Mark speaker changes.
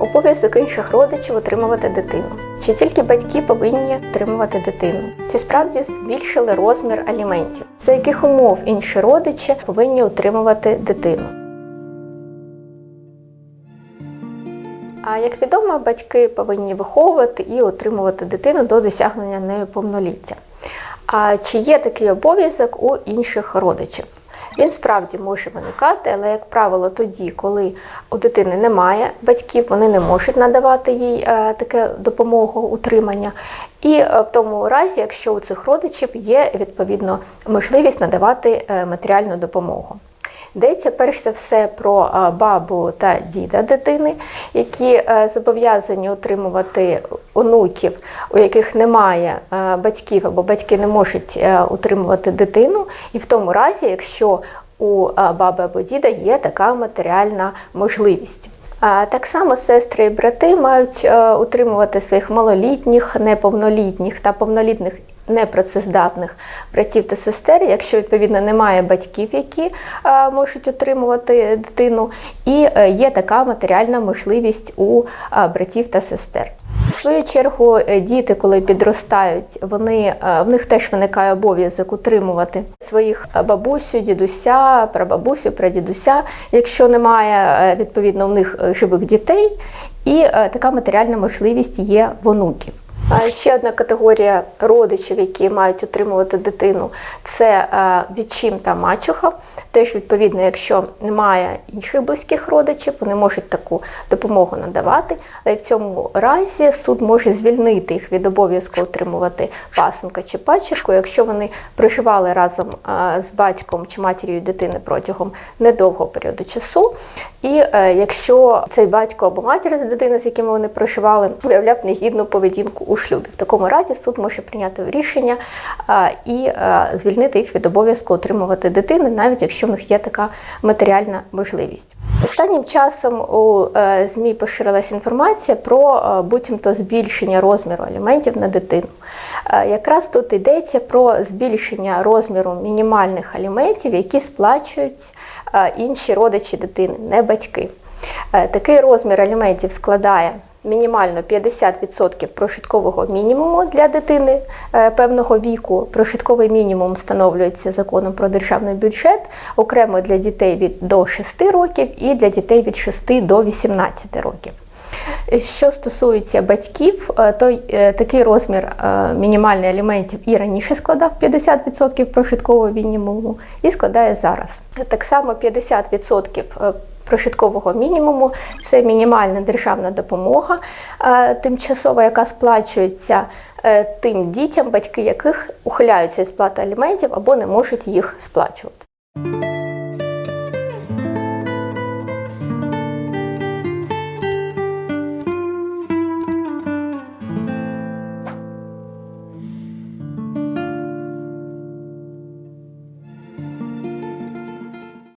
Speaker 1: Обов'язок інших родичів отримувати дитину. Чи тільки батьки повинні отримувати дитину? Чи справді збільшили розмір аліментів? За яких умов інші родичі повинні отримувати дитину? А як відомо, батьки повинні виховувати і отримувати дитину до досягнення нею повноліття. А чи є такий обов'язок у інших родичів? Він справді може виникати, але, як правило, тоді, коли у дитини немає батьків, вони не можуть надавати їй е, таке допомогу утримання. І е, в тому разі, якщо у цих родичів є відповідно можливість надавати е, матеріальну допомогу. Йдеться перш за все про бабу та діда дитини, які е, зобов'язані утримувати онуків, у яких немає е, батьків або батьки не можуть е, утримувати дитину, і в тому разі, якщо у баби або діда є така матеріальна можливість. Так само сестри і брати мають е, утримувати своїх малолітніх, неповнолітніх та повнолітних непрацездатних братів та сестер, якщо відповідно немає батьків, які е, можуть утримувати дитину, і е, є така матеріальна можливість у братів та сестер. В свою чергу, е, діти, коли підростають, вони е, в них теж виникає обов'язок утримувати своїх е, бабусю, дідуся, прабабусю, прадідуся, якщо немає відповідно в них живих дітей, і така матеріальна можливість є в онуків. Ще одна категорія родичів, які мають утримувати дитину, це е, відчим та мачуха. Теж відповідно, якщо немає інших близьких родичів, вони можуть таку допомогу надавати. Але в цьому разі суд може звільнити їх від обов'язку утримувати пасенка чи пачерку, якщо вони проживали разом е, з батьком чи матір'ю дитини протягом недовгого періоду часу. І е, якщо цей батько або матір дитини, з якими вони проживали, виявляв негідну поведінку у шлюбі. В такому разі суд може прийняти рішення е, і е, звільнити їх від обов'язку отримувати дитину, навіть якщо в них є така матеріальна можливість. Останнім часом у е, ЗМІ поширилася інформація про буцімто збільшення розміру аліментів на дитину. Якраз тут йдеться про збільшення розміру мінімальних аліментів, які сплачують інші родичі дитини, не батьки. Такий розмір аліментів складає мінімально 50% прожиткового мінімуму для дитини е, певного віку. Прожитковий мінімум встановлюється законом про державний бюджет, окремо для дітей від до 6 років і для дітей від 6 до 18 років. Що стосується батьків, е, то е, такий розмір мінімальних аліментів і раніше складав 50% прожиткового мінімуму і складає зараз. Так само 50% е, прожиткового мінімуму це мінімальна державна допомога е, тимчасова, яка сплачується е, тим дітям, батьки яких ухиляються від сплати аліментів або не можуть їх сплачувати.